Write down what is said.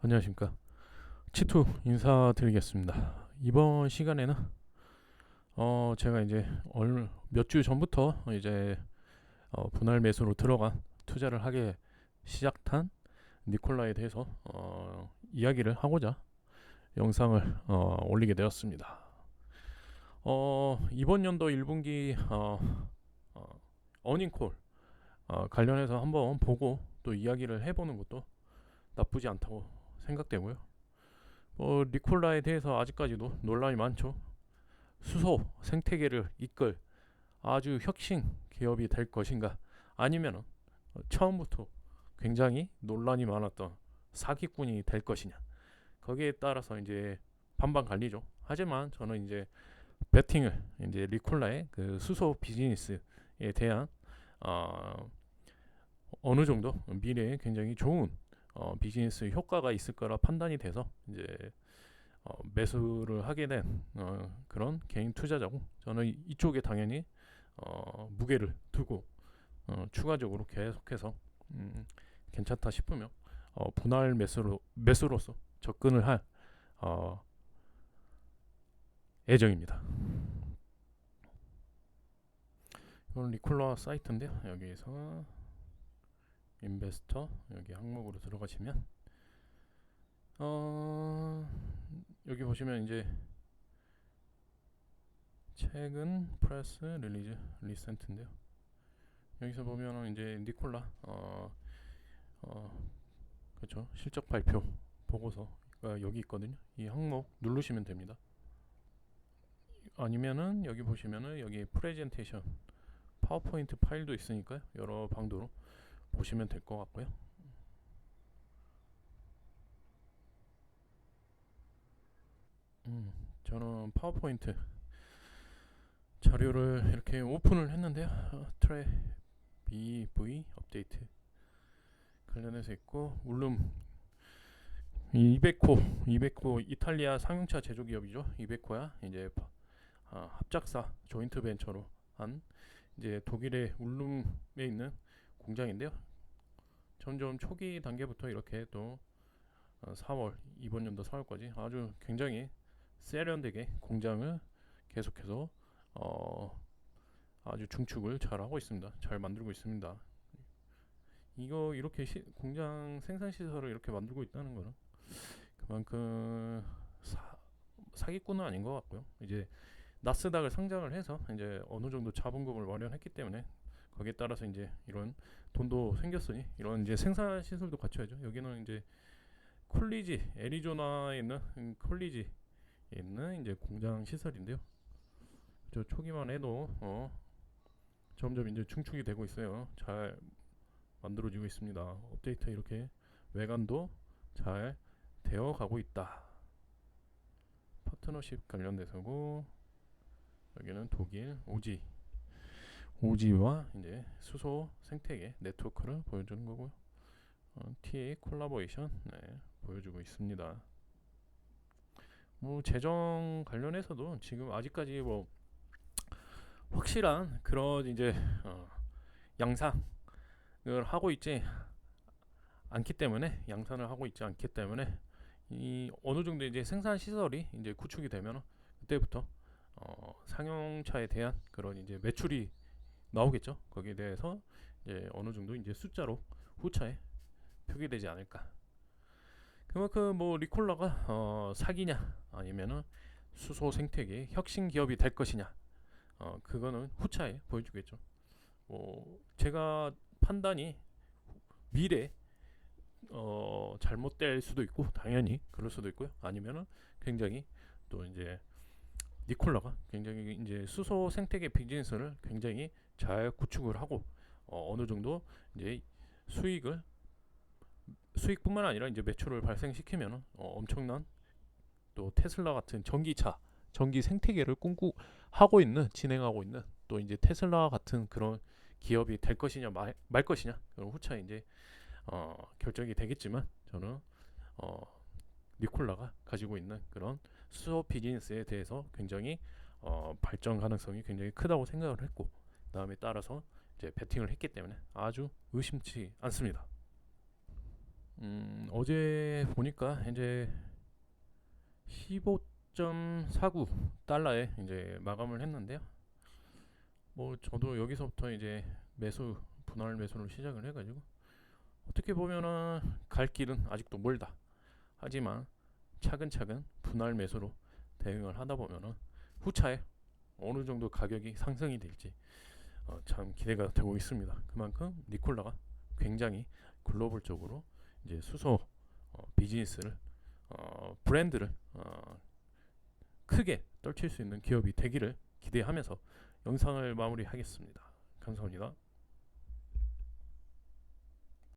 안녕하십니까. 치투 인사드리겠습니다. 이번 시간에는 어 제가 이제 몇 주 전부터 이제 어 분할 매수로 들어간 투자를 하게 시작한 니콜라에 대해서 어 이야기를 하고자 영상을 어 올리게 되었습니다. 어 이번 연도 1분기 어, 어 어닝콜 어 관련해서 한번 보고 또 이야기를 해보는 것도 나쁘지 않다고 생각되고요. 어, 니콜라에 대해서 아직까지도 논란이 많죠. 수소 생태계를 이끌 아주 혁신 기업이 될 것인가 아니면은 처음부터 굉장히 논란이 많았던 사기꾼이 될 것이냐 거기에 따라서 이제 반반 갈리죠. 하지만 저는 이제 베팅을 이제 리콜라의 그 수소 비즈니스에 대한 어, 어느 정도 미래에 굉장히 좋은 어, 비즈니스 효과가 있을 거라 판단이 돼서 이제 어, 매수를 하게 된 어, 그런 개인 투자자고 저는 이쪽에 당연히 어, 무게를 두고 어, 추가적으로 계속해서 음, 괜찮다 싶으면 어, 분할 매수로 매수로서 접근을 할 어, 예정입니다. 이건 리콜라 사이트인데요. 여기에서 인베스터 여기 항목으로 들어가시면 어 여기 보시면 이제 최근 프레스 릴리즈 리센트인데요. 여기서 보면은 이제 니콜라 어, 어 그렇죠 실적 발표 보고서가 여기 있거든요. 이 항목 누르시면 됩니다. 아니면은 여기 보시면은 여기 프레젠테이션 파워포인트 파일도 있으니까요. 여러 방도로 보시면 될 것 같고요. 음, 저는 파워포인트 자료를 이렇게 오픈을 했는데요. 어, 트레 BV 업데이트 관련해서 있고 울룸 200호 200호 이탈리아 상용차 제조기업이죠. 200호야 이제 아, 합작사 조인트 벤처로 한 이제 독일의 울룸에 있는 공장인데요. 점점 초기 단계부터 이렇게 또 4월 어, 이번 연도 4월까지 아주 굉장히 세련되게 공장을 계속해서 어 아주 중축을 잘 하고 있습니다. 잘 만들고 있습니다. 이거 이렇게 시, 공장 생산 시설을 이렇게 만들고 있다는 거는 그만큼 사, 사기꾼은 아닌 것 같고요. 이제 나스닥을 상장을 해서 이제 어느 정도 자본금을 마련했기 때문에 거기에 따라서 이제 이런 돈도 생겼으니 이런 이제 생산 시설도 갖춰야죠. 여기는 이제 콜리지 애리조나에 있는 콜리지에 있는 이제 공장 시설인데요. 저 초기만 해도 어 점점 이제 중축이 되고 있어요. 잘 만들어지고 있습니다. 업데이트 이렇게 외관도 잘 되어 가고 있다. 파트너십 관련돼서고 여기는 독일 오지 오지와 이제 수소 생태계 네트워크를 보여주는 거고요. 어, TA 콜라보레이션 네, 보여주고 있습니다. 뭐 재정 관련해서도 지금 아직까지 뭐 확실한 그런 이제 어, 양상을 하고 있지 않기 때문에 양산을 하고 있지 않기 때문에 이 어느 정도 이제 생산 시설이 이제 구축이 되면 그때부터 어, 상용차에 대한 그런 이제 매출이 나오겠죠. 거기에 대해서 이제 어느 정도 이제 숫자로 후차에 표기되지 않을까. 그만큼 뭐 리콜라가 어, 사기냐 아니면은 수소 생태계 혁신 기업이 될 것이냐 어, 그거는 후차에 보여주겠죠. 뭐 제가 판단이 미래 어, 잘못될 수도 있고 당연히 그럴 수도 있고요. 아니면은 굉장히 또 이제 니콜라가 굉장히 이제 수소 생태계 비즈니스를 굉장히 잘 구축을 하고 어, 어느 정도 이제 수익을 수익뿐만 아니라 이제 매출을 발생시키면 어, 엄청난 또 테슬라 같은 전기차 전기 생태계를 꿈꾸 하고 있는 진행하고 있는 또 이제 테슬라 같은 그런 기업이 될 것이냐 말, 말 것이냐 그런 후차 이제 어, 결정이 되겠지만 저는 어, 니콜라가 가지고 있는 그런 수소 비즈니스에 대해서 굉장히 어, 발전 가능성이 굉장히 크다고 생각을 했고 다음에 따라서 이제 베팅을 했기 때문에 아주 의심치 않습니다. 음, 어제 보니까 이제 15.49 달러에 이제 마감을 했는데요. 뭐 저도 여기서부터 이제 매수 분할 매수를 시작을 해가지고 어떻게 보면은 갈 길은 아직도 멀다. 하지만 차근차근 분할 매수로 대응을 하다 보면은 후차에 어느 정도 가격이 상승이 될지 어, 참 기대가 되고 있습니다. 그만큼 니콜라가 굉장히 글로벌적으로 이제 수소 어, 비즈니스를 어, 브랜드를 어, 크게 떨칠 수 있는 기업이 되기를 기대하면서 영상을 마무리하겠습니다. 감사합니다.